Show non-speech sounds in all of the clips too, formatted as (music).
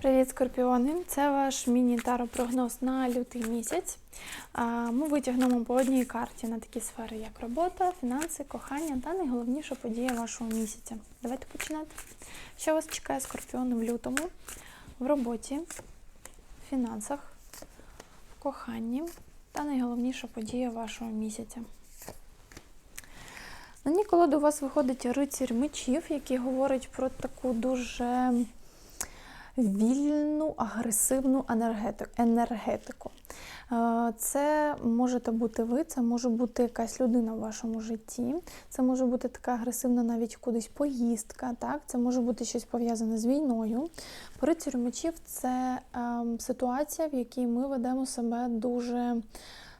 Привіт, скорпіони! Це ваш міні-таро-прогноз на лютий місяць. Ми витягнемо по одній карті на такі сфери, як робота, фінанси, кохання та найголовніша подія вашого місяця. Давайте починати. Що вас чекає скорпіони в лютому? В роботі, в фінансах, в коханні та найголовніша подія вашого місяця. На ній колоду у вас виходить рицарь мечів, який говорить про таку дуже вільну, агресивну енергетику. Е, Це можете бути ви, це може бути якась людина в вашому житті, це може бути така агресивна навіть кудись поїздка, так? це може бути щось пов'язане з війною. По рицарю мечів це ем, ситуація, в якій ми ведемо себе дуже.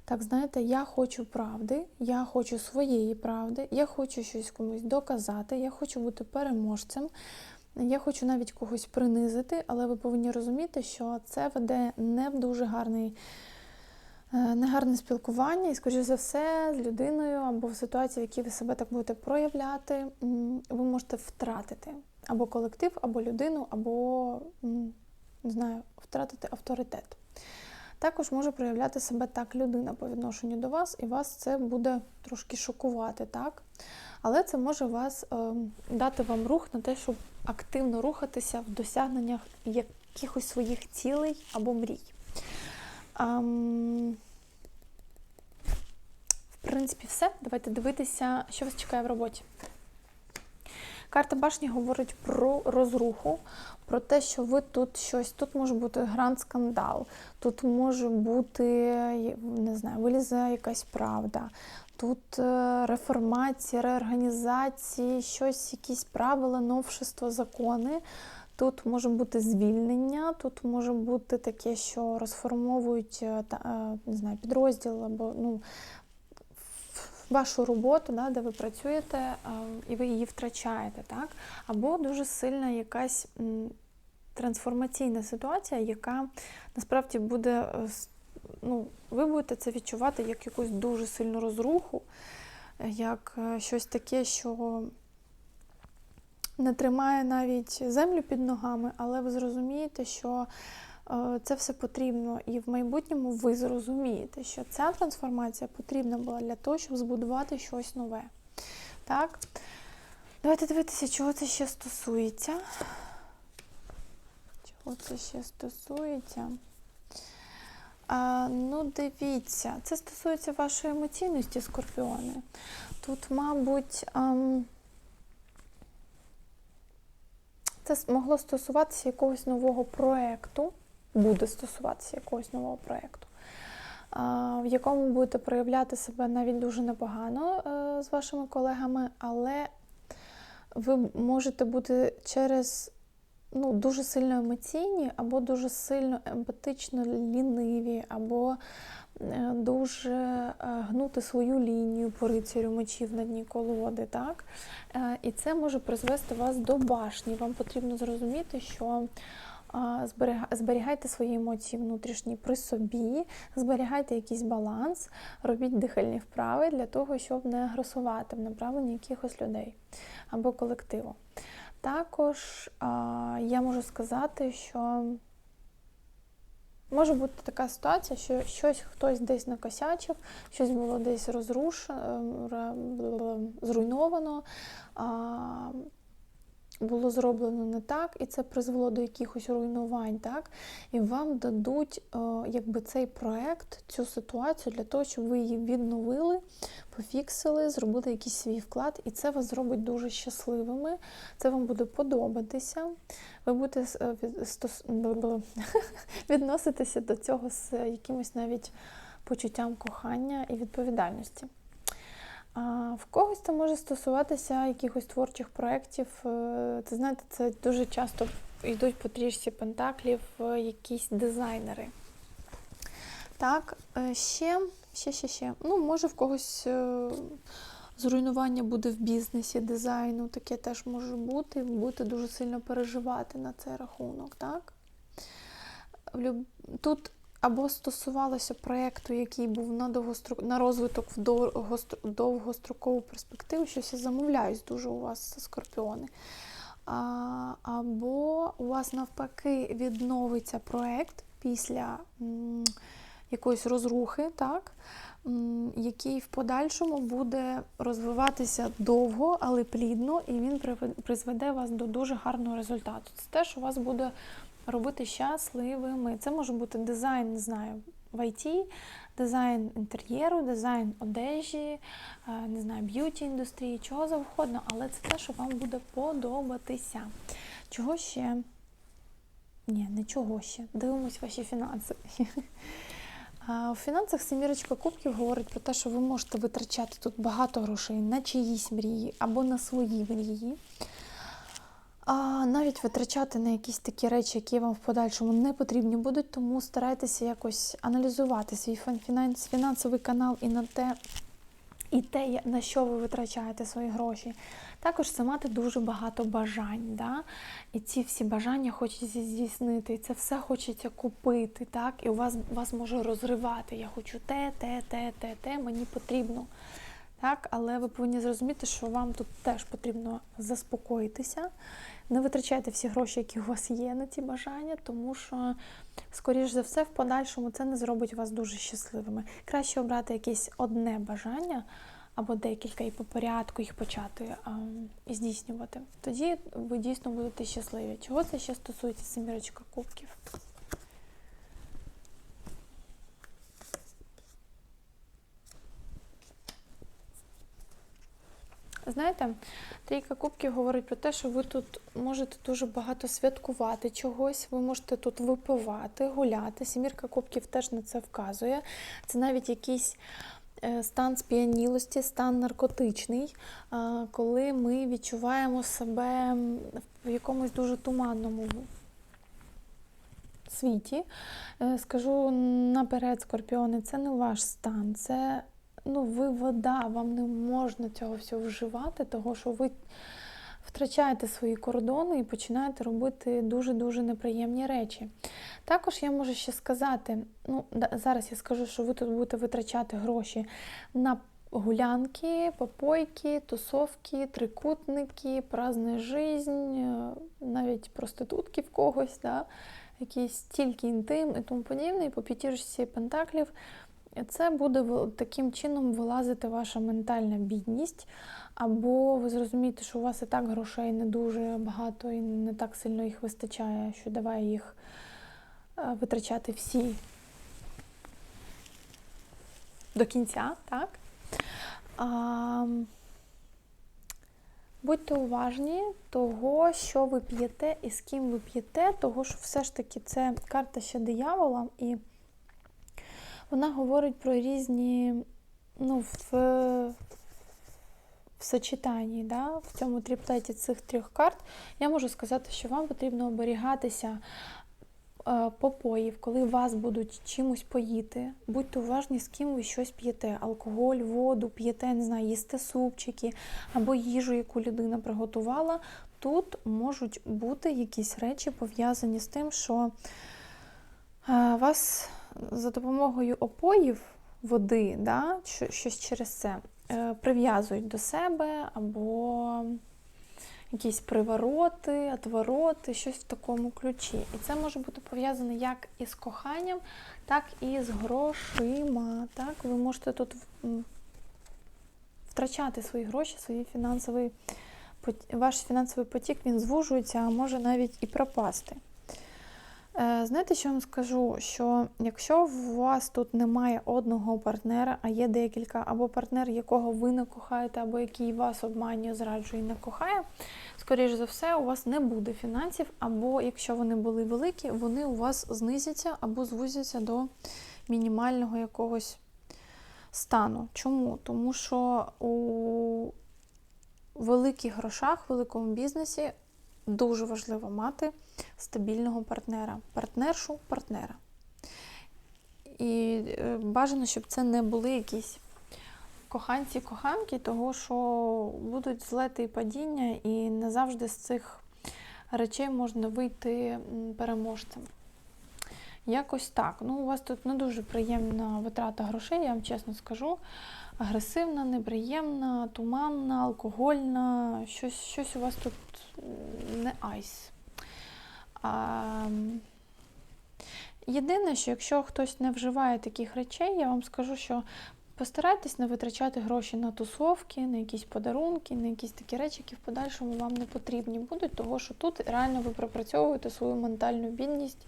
Так, знаєте, я хочу правди, я хочу своєї правди, я хочу щось комусь доказати, я хочу бути переможцем. Я хочу навіть когось принизити, але ви повинні розуміти, що це веде не в дуже гарний, е, негарне спілкування, і, скоріше за все, з людиною або в ситуації, в якій ви себе так будете проявляти, ви можете втратити або колектив, або людину, або не знаю, втратити авторитет. Також може проявляти себе так людина по відношенню до вас, і вас це буде трошки шокувати, так? Але це може вас е, дати вам рух на те, щоб активно рухатися в досягненнях якихось своїх цілей або мрій. Ем, в принципі, все. Давайте дивитися, що вас чекає в роботі. Карта башні говорить про розруху, про те, що ви тут щось, тут може бути гранд скандал, тут може бути, не знаю, вилізе якась правда, тут е, реформація, реорганізації, щось, якісь правила, новшество, закони. Тут може бути звільнення, тут може бути таке, що розформовують е, е, не знаю, підрозділ або ну, вашу роботу, да, де ви працюєте, і ви її втрачаєте, так? Або дуже сильна якась трансформаційна ситуація, яка насправді буде, ну, ви будете це відчувати як якусь дуже сильну розруху, як е, щось таке, що не тримає навіть землю під ногами, але ви зрозумієте, що е, це все потрібно, і в майбутньому ви зрозумієте, що ця трансформація потрібна була для того, щоб збудувати щось нове. Так? Давайте дивитися, чого це ще стосується. Чого це ще стосується? А, Ну, дивіться, це стосується вашої емоційності, скорпіони. Тут, мабуть, ам, це могло стосуватися якогось нового проєкту, буде стосуватися якогось нового проєкту, в якому будете проявляти себе навіть дуже непогано е, з вашими колегами, але ви можете бути через ну, дуже сильно емоційні, або дуже сильно емпатично ліниві, або е, дуже е, гнути свою лінію по рицарю мечів на дні колоди. так? Е, і це може призвести вас до башні. Вам потрібно зрозуміти, що зберігайте свої емоції внутрішні при собі, зберігайте якийсь баланс, робіть дихальні вправи для того, щоб не агресувати в направленні якихось людей або колективу. Також я можу сказати, що може бути така ситуація, що щось хтось десь накосячив, щось було десь розрушено, зруйновано. Було зроблено не так, і це призвело до якихось руйнувань, так? І вам дадуть якби цей проект, цю ситуацію для того, щоб ви її відновили, пофіксили, зробили якийсь свій вклад, і це вас зробить дуже щасливими. Це вам буде подобатися. Ви будете е, (laughs) відноситися до цього з якимось навіть почуттям кохання і відповідальності. В когось це може стосуватися якихось творчих проєктів. Е, це знаєте, це дуже часто йдуть по трішці пентаклів е, якісь дизайнери. Так, е, ще, ще, ще, ще. Ну, може, в когось зруйнування буде в бізнесі, дизайну, таке теж може бути, будете дуже сильно переживати на цей рахунок. так? Тут або стосувалося проєкту, який був на довгострок... на розвиток в довгострокову перспективу, щось я замовляюсь дуже у вас, скорпіони. А, або у вас навпаки відновиться проект після м, якоїсь розрухи, так? м, який в подальшому буде розвиватися довго, але плідно, і він призведе вас до дуже гарного результату. Це те, що вас буде робити щасливими. Це може бути дизайн, не знаю, в IT, дизайн інтер'єру, дизайн одежі, е, не знаю, б'юті індустрії, чого завгодно, але це те, що вам буде подобатися. Чого ще? Ні, не чого ще. Дивимось ваші фінанси. (laughs) У фінансах семірочка кубків говорить про те, що ви можете витрачати тут багато грошей на чиїсь мрії або на свої мрії. А навіть витрачати на якісь такі речі, які вам в подальшому не потрібні будуть, тому старайтеся якось аналізувати свій фінанс- фінансовий канал і на те, і те, на що ви витрачаєте свої гроші. Також це мати дуже багато бажань. Да? І ці всі бажання хочеться здійснити, і це все хочеться купити. Так? І у вас, вас може розривати. Я хочу те, те, те, те, те, мені потрібно. Так? Але ви повинні зрозуміти, що вам тут теж потрібно заспокоїтися. Не витрачайте всі гроші, які у вас є на ці бажання, тому що, скоріш за все, в подальшому це не зробить вас дуже щасливими. Краще обрати якесь одне бажання або декілька і по порядку їх почати а, і здійснювати. Тоді ви дійсно будете щасливі. Чого це ще стосується семірочка кубків? Знаєте, трійка кубків говорить про те, що ви тут можете дуже багато святкувати чогось, ви можете тут випивати, гуляти. Сімірка кубків теж на це вказує. Це навіть якийсь е, стан сп'янілості, стан наркотичний, коли ми відчуваємо себе в якомусь дуже туманному світі. Е, Скажу наперед, скорпіони, це не ваш стан, це ну, ви вода, вам не можна цього всього вживати, того що ви втрачаєте свої кордони і починаєте робити дуже-дуже неприємні речі. Також я можу ще сказати, ну, зараз я скажу, що ви тут будете витрачати гроші на гулянки, попойки, тусовки, трикутники, праздна жизнь, е, навіть проститутки в когось, да? якийсь стільки інтим і тому подібне, і по п'ятірочці пентаклів. Це буде таким чином вилазити ваша ментальна бідність, або ви зрозумієте, що у вас і так грошей не дуже багато і не так сильно їх вистачає, що давай їх е, витрачати всі до кінця, так? А, Будьте уважні того, що ви п'єте і з ким ви п'єте, того що все ж таки це карта ще диявола, і вона говорить про різні, ну, в, в сочетанні, да? в цьому тріплеті цих трьох карт, я можу сказати, що вам потрібно оберігатися е, попоїв, коли вас будуть чимось поїти. Будьте уважні, з ким ви щось п'єте. Алкоголь, воду п'єте, не знаю, їсте супчики або їжу, яку людина приготувала. Тут можуть бути якісь речі пов'язані з тим, що е, вас за допомогою опоїв води, да, щось через це, е, прив'язують до себе або якісь привороти, отвороти, щось в такому ключі. І це може бути пов'язане як із коханням, так і з грошима. Так? Ви можете тут втрачати свої гроші, свій фінансовий ваш фінансовий потік він звужується, а може навіть і пропасти. Е, Знаєте, що я вам скажу? Що якщо у вас тут немає одного партнера, а є декілька, або партнер, якого ви не кохаєте, або який вас обманює, зраджує і не кохає, скоріш за все, у вас не буде фінансів, або якщо вони були великі, вони у вас знизяться або звузяться до мінімального якогось стану. Чому? Тому що у великих грошах, великому бізнесі дуже важливо мати стабільного партнера, партнершу, партнера. І е, бажано, щоб це не були якісь коханці-коханки, того що будуть злети і падіння, і не завжди з цих речей можна вийти переможцем. Якось так. Ну, у вас тут не дуже приємна витрата грошей, я вам чесно скажу. Агресивна, неприємна, туманна, алкогольна. Щось, щось у вас тут не айс. А, єдине, що якщо хтось не вживає таких речей, я вам скажу, що постарайтесь не витрачати гроші на тусовки, на якісь подарунки, на якісь такі речі, які в подальшому вам не потрібні будуть, тому що тут реально ви пропрацьовуєте свою ментальну бідність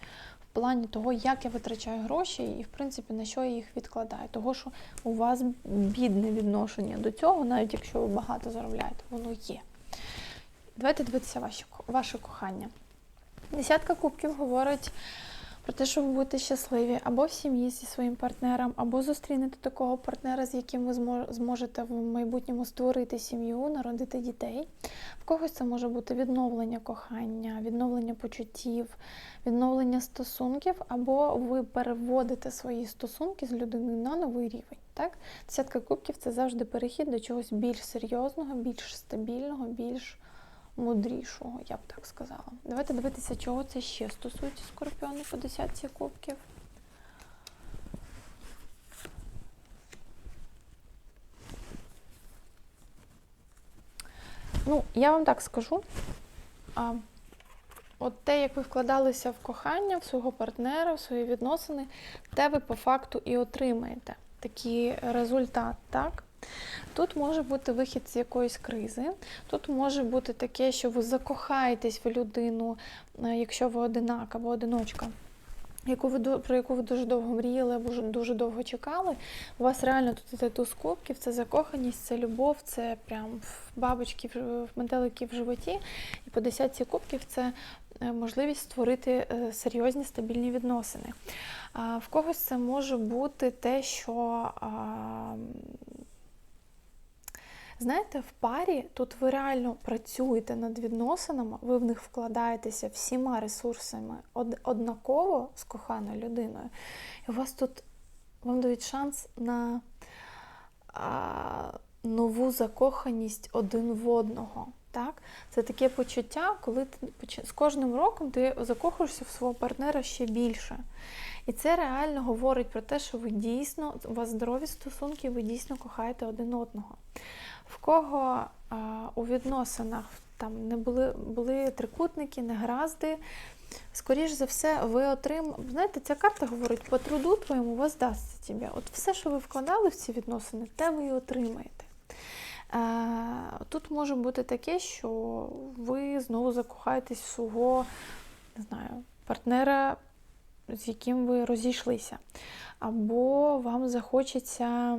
плані того, як я витрачаю гроші і, в принципі, на що я їх відкладаю. Того, що у вас бідне відношення до цього, навіть якщо ви багато заробляєте, воно є. Давайте дивитися ваше, ваше кохання. Десятка кубків говорить про те, що ви будете щасливі або в сім'ї зі своїм партнером, або зустрінете такого партнера, з яким ви змо- зможете в майбутньому створити сім'ю, народити дітей. В когось це може бути відновлення кохання, відновлення почуттів, відновлення стосунків, або ви переводите свої стосунки з людиною на новий рівень. Так? Десятка кубків це завжди перехід до чогось більш серйозного, більш стабільного, більш мудрішого, я б так сказала. Давайте дивитися, чого це ще стосується скорпіону по десятці кубків. Ну, я вам так скажу. А, от те, як ви вкладалися в кохання, в свого партнера, в свої відносини, те ви по факту і отримаєте такий результат, так? Тут може бути вихід з якоїсь кризи. Тут може бути таке, що ви закохаєтесь в людину, е, якщо ви одинак або одиночка, яку ви про яку ви дуже довго мріяли або дуже довго чекали. У вас реально тут іде туз кубків, це закоханість, це любов, це прям в бабочки, в метелики в животі. І по десятці кубків це е, можливість створити е, серйозні стабільні відносини. В когось це може бути те, що Знаєте, в парі тут ви реально працюєте над відносинами, ви в них вкладаєтеся всіма ресурсами од- однаково з коханою людиною. І у вас тут вам дають шанс на а, нову закоханість один в одного. Так? Це таке почуття, коли ти з кожним роком ти закохуєшся в свого партнера ще більше. І це реально говорить про те, що ви дійсно, у вас здорові стосунки, ви дійсно кохаєте один одного. В кого а, у відносинах там не були, були трикутники, негаразди, скоріш за все, ви отримаєте. Знаєте, ця карта говорить, по труду твоєму воздасться тебе. От все, що ви вкладали в ці відносини, те ви і отримаєте. Е, Тут може бути таке, що ви знову закохаєтесь в свого не знаю, партнера, з яким ви розійшлися. Або вам захочеться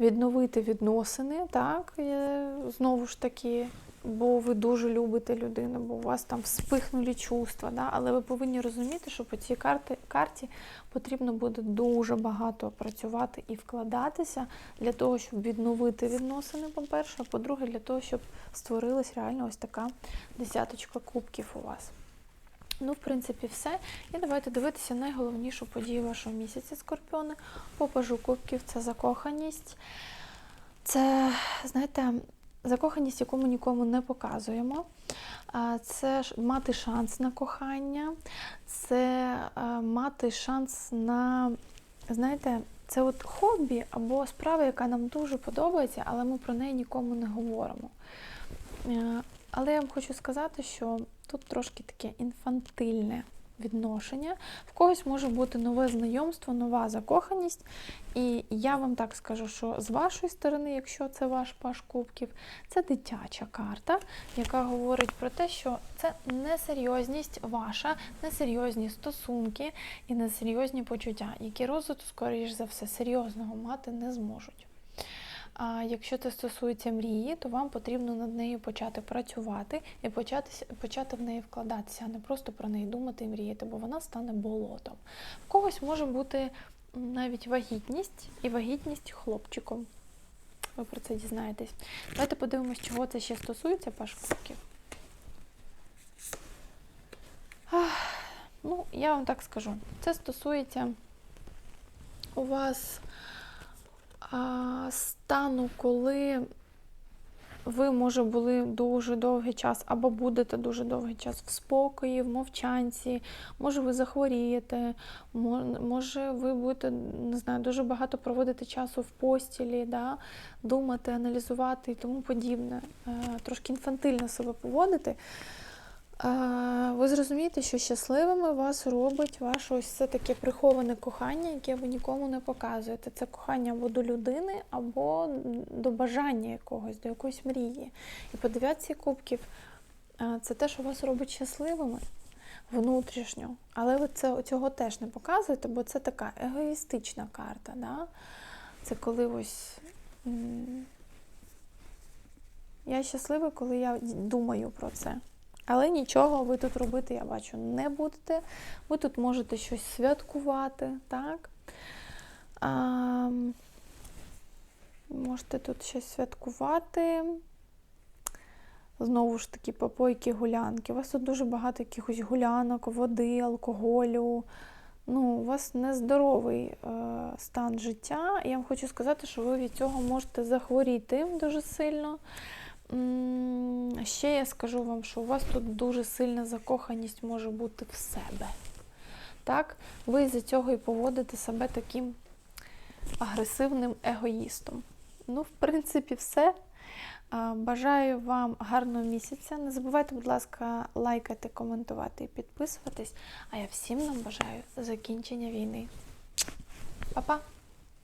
відновити відносини, так, е, знову ж таки, бо ви дуже любите людину, бо у вас там вспихнулі чувства. Да? Але ви повинні розуміти, що по цій карті, карті потрібно буде дуже багато працювати і вкладатися для того, щоб відновити відносини, по-перше, а по-друге, для того, щоб створилась реально ось така десяточка кубків у вас. Ну, в принципі, все. І давайте дивитися найголовнішу подію вашого місяця, скорпіони. По пажу кубків це закоханість. Це, знаєте, закоханість, яку ми нікому не показуємо. Це мати шанс на кохання, це е, мати шанс на, знаєте, це от хобі або справа, яка нам дуже подобається, але ми про неї нікому не говоримо. Е, Але я вам хочу сказати, що тут трошки таке інфантильне відношення. В когось може бути нове знайомство, нова закоханість. І я вам так скажу, що з вашої сторони, якщо це ваш паш кубків, це дитяча карта, яка говорить про те, що це несерйозність ваша, несерйозні стосунки і несерйозні почуття, які розвитку, скоріш за все, серйозного мати не зможуть. А якщо це стосується мрії, то вам потрібно над нею почати працювати і почати, почати в неї вкладатися, а не просто про неї думати і мріяти, бо вона стане болотом. В когось може бути навіть вагітність і вагітність хлопчиком. Ви про це дізнаєтесь. Давайте подивимось, чого це ще стосується паш кубків. Ну, я вам так скажу. Це стосується у вас стану, коли ви, може, були дуже довгий час або будете дуже довгий час в спокої, в мовчанці, може, ви захворієте, може, ви будете не знаю, дуже багато проводити часу в постілі, да? думати, аналізувати і тому подібне, Е, трошки інфантильно себе поводити. Ви зрозумієте, що щасливими вас робить ваше ось це таке приховане кохання, яке ви нікому не показуєте. Це кохання або до людини, або до бажання якогось, до якоїсь мрії. І по дев'ятці кубків це те, що вас робить щасливими внутрішньо. Але ви це, цього теж не показуєте, бо це така егоїстична карта. Да? Це коли ось. Я щаслива, коли я думаю про це. Але нічого ви тут робити, я бачу, не будете. Ви тут можете щось святкувати, так? А, можете тут щось святкувати. Знову ж таки, попойки, гулянки. У вас тут дуже багато якихось гулянок, води, алкоголю. Ну, у вас нездоровий е, стан життя. Я вам хочу сказати, що ви від цього можете захворіти дуже сильно. Ще я скажу вам, що у вас тут дуже сильна закоханість може бути в себе. Так? Ви з-за цього і поводите себе таким агресивним егоїстом. Ну, в принципі, все. Бажаю вам гарного місяця. Не забувайте, будь ласка, лайкати, коментувати і підписуватись. А я всім нам бажаю закінчення війни. Па-па!